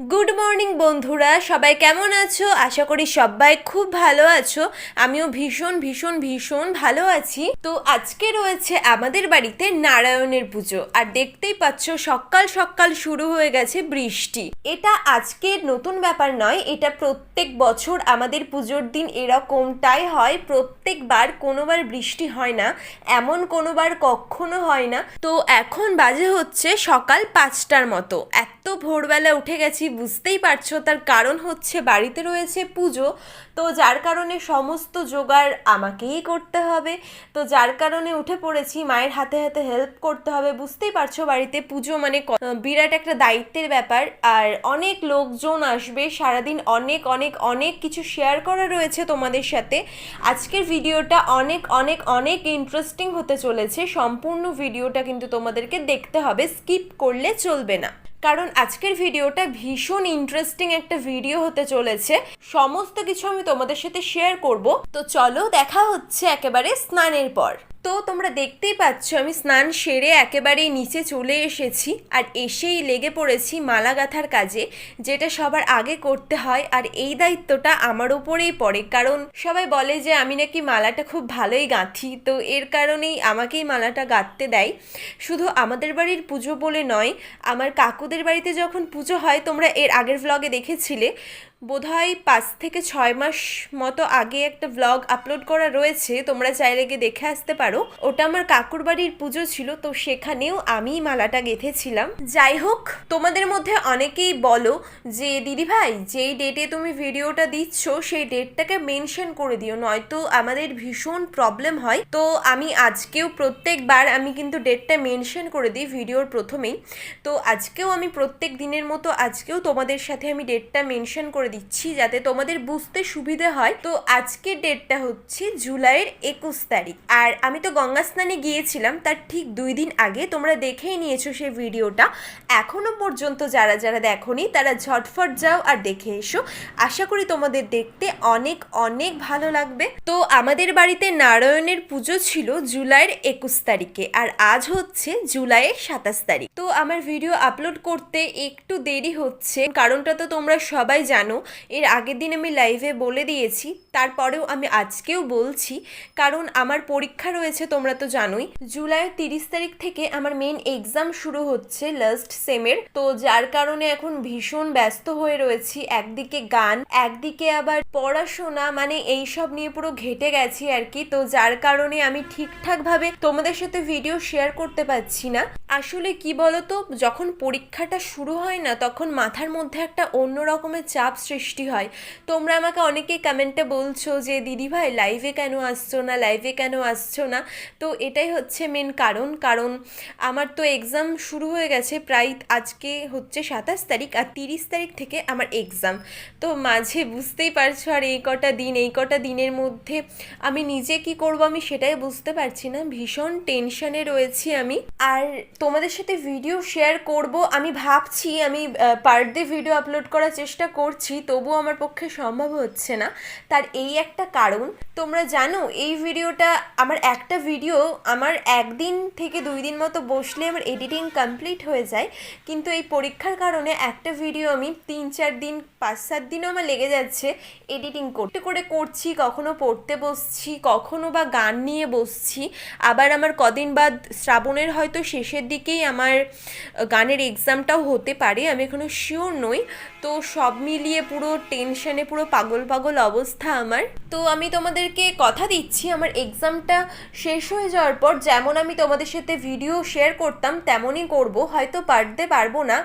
Good morning বন্ধুরা। সবাই কেমন আছো? আশা করি সবাই খুব ভালো আছো। আমিও ভীষণ ভীষণ ভীষণ ভালো আছি। তো আজকে রয়েছে আমাদের বাড়িতে নারায়ণের পুজো। আর দেখতেই পাচ্ছ, সকাল সকাল শুরু হয়ে গেছে বৃষ্টি। এটা আজকের নতুন ব্যাপার নয়, এটা প্রত্যেক বছর আমাদের পুজোর দিন এরকমটাই হয়। প্রত্যেকবার কোনোবার বৃষ্টি হয় না, এমন কোনোবার কখনো হয় না। তো এখন বাজে হচ্ছে সকাল পাঁচটার মতো। এত ভোরবেলা উঠে গেছি বুঝতেই পারছ। তার কারণ হচ্ছে বাড়িতে রয়েছে পুজো। তো যার কারণে সমস্ত জোগাড় আমাকেই করতে হবে। তো যার কারণে উঠে পড়েছি, মায়ের হাতে হাতে হেল্প করতে হবে। বুঝতেই পারছ বাড়িতে পুজো মানে বিরাট একটা দায়িত্বের ব্যাপার। আর অনেক লোকজন আসবে, সারাদিন অনেক অনেক অনেক কিছু শেয়ার করা রয়েছে তোমাদের সাথে। আজকের ভিডিওটা অনেক অনেক অনেক ইন্টারেস্টিং হতে চলেছে। সম্পূর্ণ ভিডিওটা কিন্তু তোমাদেরকে দেখতে হবে। স্কিপ করলে চলবে না। কারণ আজকের ভিডিওটা ভীষণ ইন্টারেস্টিং একটা ভিডিও হতে চলেছে। সমস্ত কিছু আমি তোমাদের সাথে শেয়ার করব। তো চলো দেখা হচ্ছে একেবারে স্নানের পর। তো তোমরা দেখতেই পাচ্ছ, আমি স্নান সেরে একেবারেই নিচে চলে এসেছি আর এসেই লেগে পড়েছি মালা গাঁথার কাজে, যেটা সবার আগে করতে হয় আর এই দায়িত্বটা আমার উপরেই পড়ে। কারণ সবাই বলে যে আমি নাকি মালাটা খুব ভালোই গাঁথি, তো এর কারণেই আমাকেই মালাটা গাঁথতে দেয়। শুধু আমাদের বাড়ির পুজো বলে নয়, আমার কাকুদের বাড়িতে যখন পুজো হয়, তোমরা এর আগের ভ্লগে দেখেছিলে বোধহয় পাঁচ থেকে ছয় মাস মতো আগে একটা ভ্লগ আপলোড করা রয়েছে, তোমরা চাইলে গিয়ে দেখে আসতে পারো। ওটা আমার কাকুর বাড়ির পুজো ছিল, তো সেখানেও আমি মালাটা গেঁথেছিলাম। যাই হোক, তোমাদের মধ্যে অনেকেই বলো যে দিদি ভাই যেই ডেটে তুমি ভিডিওটা দিচ্ছ, সেই ডেটটাকে মেনশন করে দিও, নয়তো আমাদের ভীষণ প্রবলেম হয়। তো আমি আজকেও প্রত্যেকবার আমি কিন্তু ডেটটা মেনশন করে দিই ভিডিওর প্রথমেই। তো আজকেও আমি প্রত্যেক দিনের মতো, আজকেও তোমাদের সাথে আমি ডেটটা মেনশন করে দিচ্ছি যাতে তোমাদের বুঝতে সুবিধে হয়। তো আজকের ডেটটা হচ্ছে জুলাইয়ের একুশ তারিখ। আর আমি তো গঙ্গা স্নানে গিয়েছিলাম, তার ঠিক দুই দিন আগে তোমরা দেখেই নিয়েছো সেই ভিডিওটা। এখনও পর্যন্ত যারা যারা দেখোনি, তারা ঝটফট যাও আর দেখে এসো। আশা করি তোমাদের দেখতে অনেক অনেক ভালো লাগবে। তো আমাদের বাড়িতে নারায়ণের পুজো ছিল জুলাইয়ের একুশ তারিখে, আর আজ হচ্ছে জুলাইয়ের সাতাশ তারিখ। তো আমার ভিডিও আপলোড করতে একটু দেরি হচ্ছে, কারণটা তো তোমরা সবাই জানো। এর আগের দিন আমি লাইভে বলে দিয়েছি, তারপরেও আমি আজকেও বলছি, কারণ আমার পরীক্ষা রয়েছে তোমরা তো জানোই। জুলাইয়ের তিরিশ তারিখ থেকে আমার মেন এক্সাম শুরু হচ্ছে লাস্ট সেমের তো যার কারণে এখন ভীষণ ব্যস্ত হয়ে রয়েছি, একদিকে গান, একদিকে আবার পড়াশোনা মানে এইসব নিয়ে পুরো ঘেটে গেছি আর কি। তো যার কারণে আমি ঠিকঠাকভাবে তোমাদের সাথে ভিডিও শেয়ার করতে পারছি না। আসলে কি বলতো, যখন পরীক্ষাটা শুরু হয় না, তখন মাথার মধ্যে একটা অন্য রকমের চাপ সৃষ্টি হয়। তোমরা আমাকে অনেকেই কমেন্টে বলছো যে, দিদি ভাই লাইভে কেন আসছো না? লাইভে কেন আসছো না? তো এটাই হচ্ছে মেন কারণ। কারণ আমার তো এক্সাম শুরু হয়ে গেছে প্রায় আজকে হচ্ছে সাতাশ তারিখ আর তিরিশ তারিখ থেকে আমার এক্সাম তো মাঝে বুঝতেই পারছ আর এই কটা দিন, এই কটা দিনের মধ্যে আমি নিজে কি করব আমি সেটাই বুঝতে পারছি না। ভীষণ টেনশনে রয়েছি আমি। আর তোমাদের সাথে ভিডিও শেয়ার করব। আমি ভাবছি, আমি পার ডে ভিডিও আপলোড করার চেষ্টা করছি। তবুও আমার পক্ষে সম্ভব হচ্ছে না। তার এই একটা কারণ, তোমরা জানো, এই ভিডিওটা, আমার একটা ভিডিও, আমার একদিন থেকে দুই দিন মতো বসলে আমার এডিটিং কমপ্লিট হয়ে যায়, কিন্তু এই পরীক্ষার কারণে একটা ভিডিও আমি তিন চার দিন, পাঁচ সাত দিনও আমার লেগে যাচ্ছে এডিটিং করতে। করে করছি, কখনো পড়তে বসছি, কখনো বা গান নিয়ে বসছি, আবার আমার কদিন বাদ শ্রাবণের হয়তো শেষের দিকেই আমার গানের এক্সামটাও হতে পারে, আমি এখনও শিওর নই। তো সব মিলিয়ে পুরো টেনশনে পুরো পাগল পাগল অবস্থা আমার। তো আমি তোমাদেরকে কথা দিচ্ছি, আমার এক্সামটা শেষ হয়ে যাওয়ার পর যেমন আমি তোমাদের সাথে ভিডিও শেয়ার করতাম, তেমনই করব। হয়তো পারতে পারব না।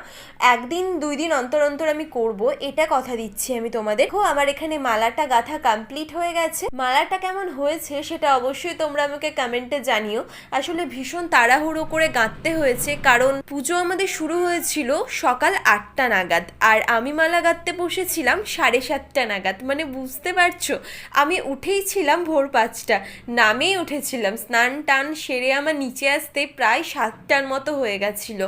একদিন, দুই দিন অন্তর অন্তর আমি করব, এটা কথা দিচ্ছি আমি তোমাদের। দেখো, আমার এখানে মালাটা গাঁথা কমপ্লিট হয়ে গেছে। মালাটা কেমন হয়েছে সেটা অবশ্যই তোমরা আমাকে কমেন্টে জানিও। আসলে ভীষণ তাড়াহুড়ো করে গাঁথতে হয়েছে, কারণ পুজো আমাদের শুরু হয়েছিল সকাল আটটা নাগাদ। আর আমি মালা গাঁথতে বসেছি উঠেছিলাম সাড়ে সাতটা নাগাদ মানে বুঝতে পারছ? আমি উঠেই ছিলাম ভোর পাঁচটা, নামেই উঠেছিলাম, স্নান টান সেরে আমার নিচে আসতে প্রায় সাতটার মতো হয়ে গেছিল।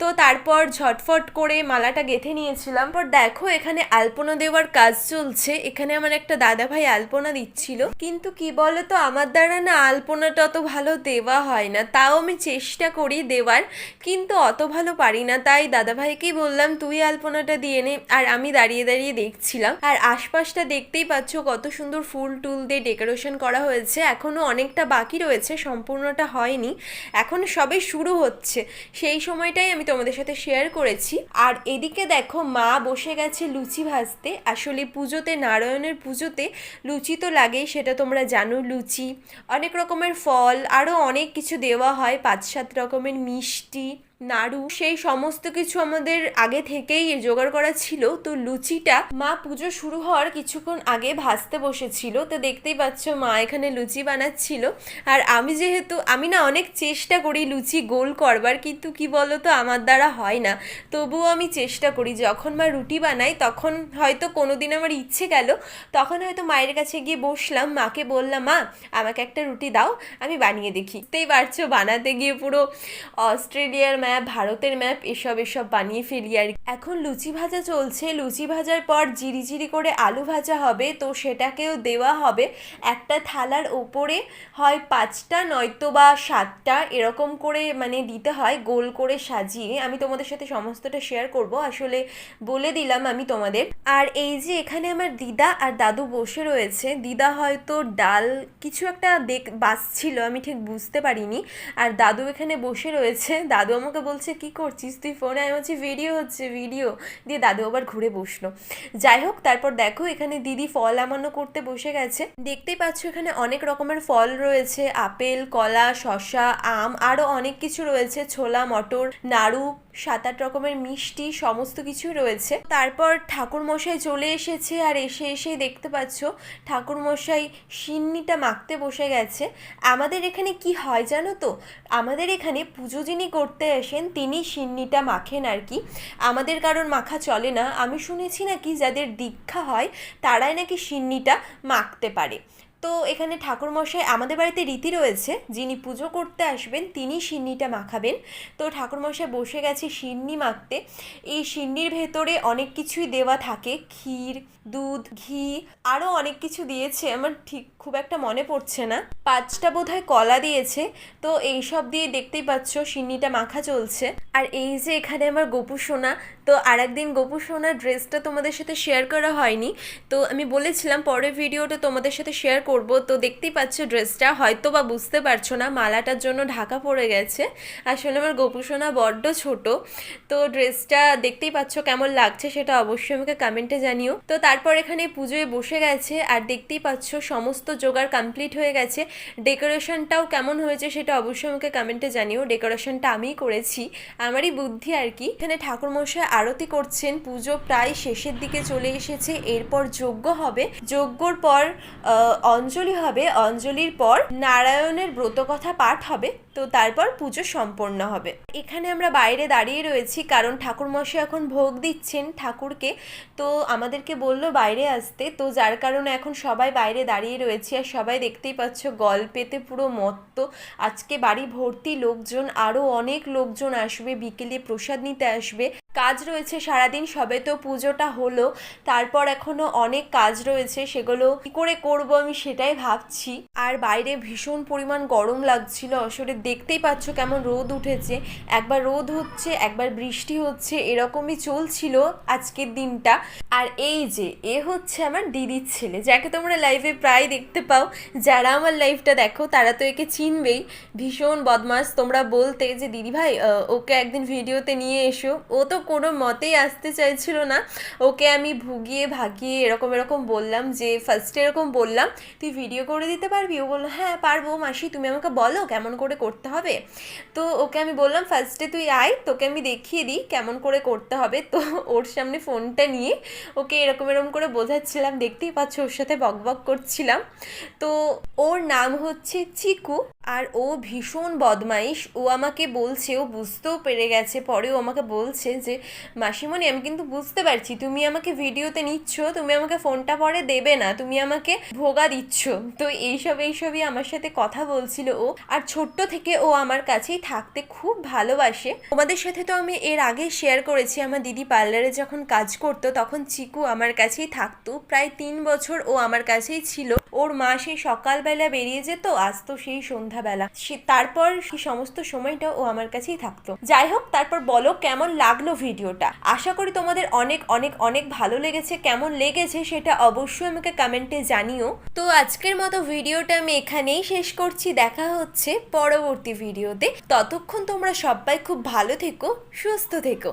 তো তারপর ঝটফট করে মালাটা গেঁথে নিয়েছিলাম, পর দেখো এখানে আলপনা দেওয়ার কাজ চলছে, এখানে আমার একটা দাদা ভাই আলপনা দিচ্ছিল। কিন্তু কি বলো তো আমার দ্বারা না আলপনাটা অত ভালো দেওয়া হয় না, তাও আমি চেষ্টা করি দেওয়ার, কিন্তু অত ভালো পারি না, তাই দাদা ভাইকেই বললাম, তুই আলপনাটা দিয়ে নে। আর আমি দাঁড়িয়ে দাঁড়িয়ে দেখছিলাম। আর আশপাশটা দেখতেই পাচ্ছ কত সুন্দর ফুল টুল দিয়ে ডেকোরেশন করা হয়েছে। এখনও অনেকটা বাকি রয়েছে, সম্পূর্ণটা হয়নি। এখন সবে শুরু হচ্ছে। সেই সময়টাই আমি তোমাদের সাথে শেয়ার করেছি। আর এদিকে দেখো, মা বসে গেছে লুচি ভাজতে। আসলে পুজোতে, নারায়ণের পুজোতে লুচি তো লাগেই, সেটা তোমরা জানো, লুচি। অনেক রকমের ফল আরও অনেক কিছু দেওয়া হয়, পাঁচ সাত রকমের মিষ্টি। নাড়ু, সেই সমস্ত কিছু আমাদের আগে থেকেই জোগাড় করা ছিল। তো লুচিটা মা পুজো শুরু হওয়ার কিছুক্ষণ আগে ভাজতে বসেছিল। তো দেখতেই পাচ্ছ মা এখানে লুচি বানাচ্ছিল। আর আমি যেহেতু, আমি না অনেক চেষ্টা করি লুচি গোল করবার, কিন্তু কি বলো তো আমার দ্বারা হয় না। তবুও আমি চেষ্টা করি, যখন মা রুটি বানাই তখন হয়তো কোনো দিন আমার ইচ্ছে গেল, তখন হয়তো মায়ের কাছে গিয়ে বসলাম, মাকে বললাম, মা, আমাকে একটা রুটি দাও, আমি বানিয়ে দেখি। বুঝতেই পারছ, বানাতে গিয়ে পুরো অস্ট্রেলিয়ার ম্যাপ ভারতের ম্যাপ এসব এসব বানিয়ে ফেলি আর। এখন লুচি ভাজা চলছে। লুচি ভাজার পর জিরি জিরি করে আলু ভাজা হবে, তো সেটাকেও দেওয়া হবে। একটা থালার ওপরে হয় পাঁচটা, নয়তো বা সাতটা, এরকম করে মানে দিতে হয়, গোল করে সাজিয়ে। আমি তোমাদের সাথে সমস্তটা শেয়ার করব। আসলে বলে দিলাম আমি তোমাদের। আর এই যে এখানে আমার দিদা আর দাদু বসে রয়েছে, দিদা হয়তো ডাল কিছু একটা দেখ বাসছিল আমি ঠিক বুঝতে পারিনি। আর দাদু এখানে বসে রয়েছে। দাদু আমাকে বলছে, কি করছিস তুই ফোনে আমি বলছি ভিডিও হচ্ছে ভিডিও দিয়ে দাদু আবার ঘুরে বসল। যাই হোক, তারপর দেখো এখানে দিদি ফল আমানো করতে বসে গেছে। দেখতেই পাচ্ছ এখানে অনেক রকমের ফল রয়েছে, আপেল, কলা শশা আম আরও অনেক কিছু রয়েছে, ছোলা, মটর, নাড়ু সাত আট রকমের মিষ্টি, সমস্ত কিছু রয়েছে। তারপর ঠাকুর মশাই চলে এসেছে আর এসে এসেই দেখতে পাচ্ছ ঠাকুর মশাই সিন্নিটা মাখতে বসে গেছে। আমাদের এখানে কি হয় জানো তো? আমাদের এখানে পুজো যিনি করতে আসেন, তিনি সিন্নিটা মাখেন আর কি। আমাদের কারোর মাখা চলে না। আমি শুনেছি নাকি যাদের দীক্ষা হয়, তারাই নাকি সিন্নিটা মাখতে পারে। তো এখানে ঠাকুরমশাই আমাদের বাড়িতে রীতি রয়েছে, যিনি পুজো করতে আসবেন তিনি সিন্নিটা মাখাবেন। তো ঠাকুরমশাই বসে গেছে সিন্নি মাখতে। এই সিন্নির ভেতরে অনেক কিছুই দেওয়া থাকে, ক্ষীর, দুধ, ঘি আরও অনেক কিছু দিয়েছে, আমার ঠিক খুব একটা মনে পড়ছে না। পাঁচটা বোধহয় কলা দিয়েছে, তো এই সব দিয়ে দেখতেই পাচ্ছ সিন্নিটা মাখা চলছে। আর এই যে এখানে আমার গোপু সোনা তো আর একদিন গোপু সোনার ড্রেসটা তোমাদের সাথে শেয়ার করা হয়নি। তো আমি বলেছিলাম পরের ভিডিওটা তোমাদের সাথে শেয়ার করব। তো দেখতেই পাচ্ছ ড্রেসটা হয়তো বা বুঝতে পারছ না, মালাটার জন্য ঢাকা পড়ে গেছে। আসলে আমার গোপু সোনা বড্ড ছোট। তো ড্রেসটা দেখতেই পাচ্ছ কেমন লাগছে সেটা অবশ্যই আমাকে কমেন্টে জানিও। তো তারপর এখানে পুজোয় বসে গেছে আর দেখতেই পাচ্ছ সমস্ত জোগাড় কমপ্লিট হয়ে গেছে। ডেকোরেশনটাও কেমন হয়েছে সেটা অবশ্যই আমাকে কমেন্টে জানিও। ডেকোরেশনটা আমিই করেছি, আমারই বুদ্ধি আর কি। এখানে ঠাকুরমশাই আরতি করছেন, পুজো প্রায় শেষের দিকে চলে এসেছে, এরপর যজ্ঞ হবে। যজ্ঞর পর অঞ্জলি হবে, অঞ্জলির পর নারায়ণের ব্রতকথা পাঠ হবে, তো তারপর পুজো সম্পন্ন হবে। এখানে আমরা বাইরে দাঁড়িয়ে রয়েছি, কারণ ঠাকুরমশাই এখন ভোগ দিচ্ছেন ঠাকুরকে, তো আমাদেরকে বলল বাইরে আসতে, তো যার কারণে এখন সবাই বাইরে দাঁড়িয়ে রয়েছি, আর সবাই দেখতেই পাচ্ছ গল্পেতে পুরো মত্ত। আজকে বাড়ি ভর্তি লোকজন আরও অনেক লোকজন আসবে, বিকেলে প্রসাদ নিতে আসবে। কাজ রয়েছে, সারাদিন সবে তো পুজোটা হলো, তারপর এখনও অনেক কাজ রয়েছে, সেগুলো কি করে করব আমি সেটাই ভাবছি। আর বাইরে ভীষণ পরিমাণ গরম লাগছিল, আসলে দেখতেই পাচ্ছ কেমন রোদ উঠেছে। একবার রোদ হচ্ছে, একবার বৃষ্টি হচ্ছে, এরকমই চলছিল আজকের দিনটা। আর এই যে, এ হচ্ছে আমার দিদির ছেলে, যাকে তোমরা লাইভে প্রায় দেখতে পাও, যারা আমার লাইফটা দেখো, তারা তো একে চিনবেই। ভীষণ বদমাস তোমরা বলতে যে দিদি ভাই ওকে একদিন ভিডিওতে নিয়ে এসো। ও তো কোনো মতেই আসতে চাইছিল না। ওকে আমি ভুগিয়ে, ভাগিয়ে এরকম এরকম বললাম যে ফার্স্টে এরকম বললাম, তুই ভিডিও করে দিতে পারবি? ও বলল হ্যাঁ পারব মাসি, তুমি আমাকে বলো কেমন করে করতে হবে? তো ওকে আমি বললাম ফার্স্টে তুই আয়, তোকে আমি দেখিয়ে দিই কেমন করে করতে হবে। তো ওর সামনে ফোনটা নিয়ে ওকে এরকম এরকম করে বোঝাচ্ছিলাম। দেখতেই পাচ্ছ, ওর সাথে বক বক করছিলাম। তো ওর নাম হচ্ছে চিকু। আর ও ভীষণ বদমাইশ। ও আমাকে বলছে, ও বুঝতেও পেরে গেছে। পরে ও আমাকে বলছে যে, মাসিমণি, আমি কিন্তু বুঝতে পারছি, তুমি আমাকে ভিডিওতে নিচ্ছ, তুমি আমাকে ফোনটা পরে দেবে না, তুমি আমাকে ভোগা দিচ্ছ। তো এইসব, এইসবই আমার সাথে কথা বলছিল ও। আর ছোট্ট থেকে ও আমার কাছেই থাকতে খুব ভালোবাসে। তোমাদের সাথে তো আমি এর আগে শেয়ার করেছি, আমার দিদি পার্লারে যখন কাজ করতো, তখন চিকু আমার কাছেই থাকতো। প্রায় তিন বছর ও আমার কাছেই ছিল। ওর মা সেই সকালবেলা বেরিয়ে যেত আসতো সেই সন্ধ্যাবেলা। তারপর সমস্ত সময়টা ও আমার কাছেই থাকতো। যাই হোক, তারপর বলো কেমন লাগল ভিডিওটা? আশা করি তোমাদের অনেক অনেক অনেক ভালো লেগেছে। কেমন লেগেছে সেটা অবশ্যই আমাকে কমেন্টে জানিও। তো আজকের মতো ভিডিওটা আমি এখানেই শেষ করছি। দেখা হচ্ছে পরবর্তী ভিডিওতে। ততক্ষণ তোমরা সবাই খুব ভালো থেকো, সুস্থ থেকো।